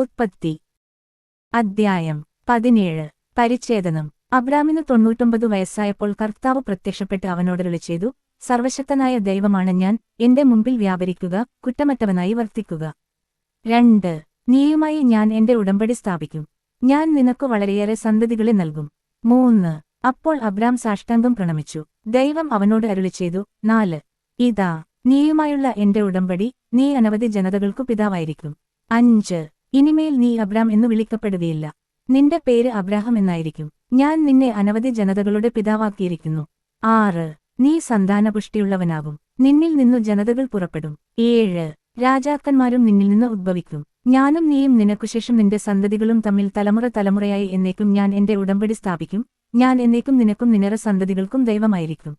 ഉത്പത്തി. അദ്ധ്യായം പതിനേഴ്. പരിച്ഛേദനം. അബ്രാമിന് തൊണ്ണൂറ്റൊമ്പത് വയസ്സായപ്പോൾ കർത്താവ് പ്രത്യക്ഷപ്പെട്ട് അവനോടരുളി ചെയ്തു സർവശക്തനായ ദൈവമാണ് ഞാൻ എന്റെ മുമ്പിൽ വ്യാപരിക്കുക കുറ്റമറ്റവനായി വർത്തിക്കുക. രണ്ട്. നീയുമായി ഞാൻ എന്റെ ഉടമ്പടി സ്ഥാപിക്കും. ഞാൻ നിനക്ക് വളരെയേറെ സന്തതികളെ നൽകും. മൂന്ന്. അപ്പോൾ അബ്രാം സാഷ്ടാംഗം പ്രണമിച്ചു. ദൈവം അവനോട് അരുളി ചെയ്തു നാല്. ഇതാ നീയുമായുള്ള എന്റെ ഉടമ്പടി നീ അനവധി ജനതകൾക്കു പിതാവായിരിക്കും. അഞ്ച്. ഇനിമേൽ നീ അബ്രാം എന്നു വിളിക്കപ്പെടുകയില്ല. നിന്റെ പേര് അബ്രാഹം എന്നായിരിക്കും. ഞാൻ നിന്നെ അനവധി ജനതകളുടെ പിതാവാക്കിയിരിക്കുന്നു. ആറ് നീ സന്താനപുഷ്ടിയുള്ളവനാകും. നിന്നിൽ നിന്നു ജനതകൾ പുറപ്പെടും. ഏഴ് രാജാക്കന്മാരും നിന്നിൽ നിന്ന് ഉദ്ഭവിക്കും. ഞാനും നീയും നിനക്കുശേഷം നിന്റെ സന്തതികളും തമ്മിൽ തലമുറ തലമുറയായി എന്നേക്കും ഞാൻ എന്റെ ഉടമ്പടി സ്ഥാപിക്കും. ഞാൻ എന്നേക്കും നിനക്കും നിനറ സന്തതികൾക്കും ദൈവമായിരിക്കും.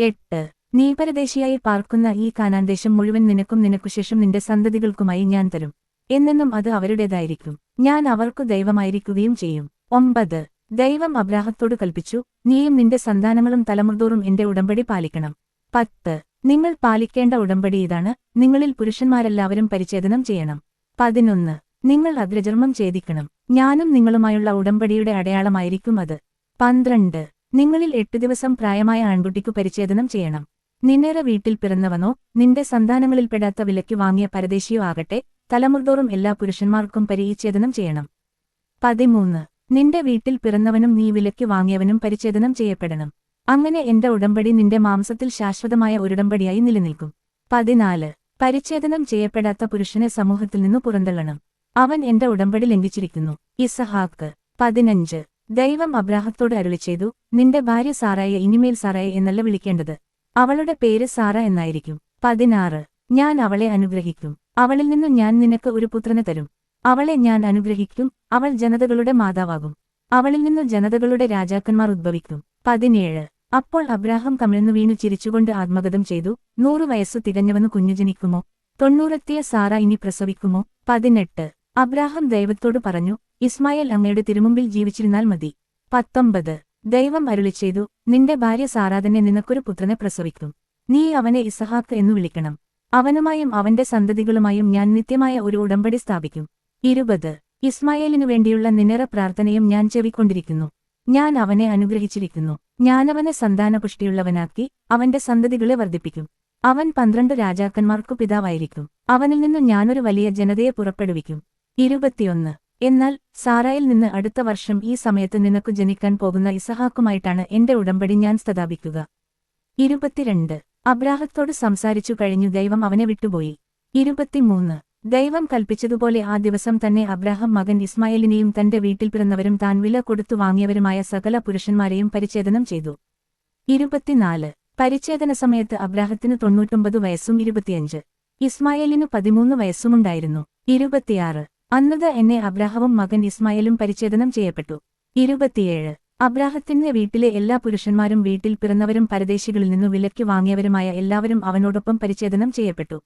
എട്ട് നീ പരദേശിയായി പാർക്കുന്ന ഈ കാനാന്തേശം മുഴുവൻ നിനക്കും നിനക്കുശേഷം നിന്റെ സന്തതികൾക്കുമായി ഞാൻ തരും. എന്നെന്നും അത് അവരുടേതായിരിക്കും. ഞാൻ അവർക്കു ദൈവമായിരിക്കുകയും ചെയ്യും. ഒമ്പത്. ദൈവം അബ്രാഹത്തോട് കൽപ്പിച്ചു നീയും നിന്റെ സന്താനങ്ങളും തലമുറതോറും എന്റെ ഉടമ്പടി പാലിക്കണം. പത്ത്. നിങ്ങൾ പാലിക്കേണ്ട ഉടമ്പടി ഇതാണ്. നിങ്ങളിൽ പുരുഷന്മാരെല്ലാവരും പരിച്ഛേദനം ചെയ്യണം. പതിനൊന്ന്. നിങ്ങൾ അഗ്രചർമ്മം ഛേദിക്കണം. ഞാനും നിങ്ങളുമായുള്ള ഉടമ്പടിയുടെ അടയാളമായിരിക്കും അത്. പന്ത്രണ്ട്. നിങ്ങളിൽ എട്ടു ദിവസം പ്രായമായ ആൺകുട്ടിക്കു പരിച്ഛേദനം ചെയ്യണം. നിന്നേറെ വീട്ടിൽ പിറന്നവനോ നിന്റെ സന്താനങ്ങളിൽപ്പെടാത്ത വിലയ്ക്ക് വാങ്ങിയ പരദേശിയോ ആകട്ടെ തലമുറതോറും എല്ലാ പുരുഷന്മാർക്കും പരിചേദനം ചെയ്യണം. പതിമൂന്ന്. നിന്റെ വീട്ടിൽ പിറന്നവനും നീ വിലയ്ക്ക് വാങ്ങിയവനും പരിച്ഛേദനം ചെയ്യപ്പെടണം. അങ്ങനെ എന്റെ ഉടമ്പടി നിന്റെ മാംസത്തിൽ ശാശ്വതമായ ഒരുടമ്പടിയായി നിലനിൽക്കും. പതിനാല്. പരിച്ഛേദനം ചെയ്യപ്പെടാത്ത പുരുഷനെ സമൂഹത്തിൽ നിന്ന് പുറന്തള്ളണം. അവൻ എന്റെ ഉടമ്പടി ലംഘിച്ചിരിക്കുന്നു. ഇസഹാക്ക്. പതിനഞ്ച്. ദൈവം അബ്രാഹത്തോട് അരുളി ചെയ്തു നിന്റെ ഭാര്യ സാറായ ഇനിമേൽ സാറായ എന്നല്ല വിളിക്കേണ്ടത്. അവളുടെ പേര് സാറ എന്നായിരിക്കും. പതിനാറ്. ഞാൻ അവളെ അനുഗ്രഹിക്കും. അവളിൽ നിന്നു ഞാൻ നിനക്ക് ഒരു പുത്രനെ തരും. അവളെ ഞാൻ അനുഗ്രഹിക്കും. അവൾ ജനതകളുടെ മാതാവാകും. അവളിൽ നിന്നു ജനതകളുടെ രാജാക്കന്മാർ ഉദ്ഭവിക്കും. പതിനേഴ്. അപ്പോൾ അബ്രാഹം കമിഴ്ന്നു വീണു ചിരിച്ചുകൊണ്ട് ആത്മഗതം ചെയ്തു. നൂറു വയസ്സു തികഞ്ഞവന് കുഞ്ഞു ജനിക്കുമോ? തൊണ്ണൂറെത്തിയ സാറ ഇനി പ്രസവിക്കുമോ? പതിനെട്ട്. അബ്രാഹം ദൈവത്തോട് പറഞ്ഞു ഇസ്മായേൽ അങ്ങയുടെ തിരുമുമ്പിൽ ജീവിച്ചിരുന്നാൽ മതി. പത്തൊമ്പത്. ദൈവം അരുളി ചെയ്തു നിന്റെ ഭാര്യ സാറാ തന്നെ നിനക്കൊരു പുത്രനെ പ്രസവിക്കും. നീ അവനെ ഇസഹാക്ക് എന്നു വിളിക്കണം. അവനുമായും അവന്റെ സന്തതികളുമായും ഞാൻ നിത്യമായ ഒരു ഉടമ്പടി സ്ഥാപിക്കും. ഇരുപത്. ഇസ്മായേലിനു വേണ്ടിയുള്ള നിനറ പ്രാർത്ഥനയും ഞാൻ ചെവിക്കൊണ്ടിരിക്കുന്നു. ഞാൻ അവനെ അനുഗ്രഹിച്ചിരിക്കുന്നു. ഞാനവനെ സന്താനപുഷ്ടിയുള്ളവനാക്കി അവന്റെ സന്തതികളെ വർദ്ധിപ്പിക്കും. അവൻ പന്ത്രണ്ട് രാജാക്കന്മാർക്കു പിതാവായിരിക്കും. അവനിൽ നിന്ന് ഞാനൊരു വലിയ ജനതയെ പുറപ്പെടുവിക്കും. ഇരുപത്തിയൊന്ന്. എന്നാൽ സാറായിൽ നിന്ന് അടുത്ത വർഷം ഈ സമയത്ത് നിനക്കു ജനിക്കാൻ പോകുന്ന ഇസഹാക്കുമായിട്ടാണ് എന്റെ ഉടമ്പടി ഞാൻ സ്ഥാപിക്കുക ഇരുപത്തിരണ്ട്. അബ്രാഹത്തോട് സംസാരിച്ചു കഴിഞ്ഞു ദൈവം അവനെ വിട്ടുപോയി. ഇരുപത്തിമൂന്ന്. ദൈവം കൽപ്പിച്ചതുപോലെ ആ ദിവസം തന്നെ അബ്രാഹം മകൻ ഇസ്മായേലിനെയും തന്റെ വീട്ടിൽ പിറന്നവരും താൻ വില കൊടുത്തു വാങ്ങിയവരുമായ സകല പുരുഷന്മാരെയും പരിച്ഛേദനം ചെയ്തു. ഇരുപത്തിനാല്. പരിച്ഛേദന സമയത്ത് അബ്രാഹത്തിന് തൊണ്ണൂറ്റൊമ്പത് വയസ്സും ഇരുപത്തിയഞ്ച്. ഇസ്മായേലിനു പതിമൂന്ന് വയസ്സുമുണ്ടായിരുന്നു. ഇരുപത്തിയാറ്. അന്നത് എന്നെ അബ്രാഹവും മകൻ ഇസ്മായേലും പരിച്ഛേദനം ചെയ്യപ്പെട്ടു. ഇരുപത്തിയേഴ്. അബ്രാഹത്തിന്റെ വീട്ടിലെ എല്ലാ പുരുഷന്മാരും വീട്ടിൽ പിറന്നവരും പരദേശികളിൽ നിന്നു വിലയ്ക്ക് വാങ്ങിയവരുമായ എല്ലാവരും അവനോടൊപ്പം പരിച്ഛേദനം ചെയ്യപ്പെട്ടു.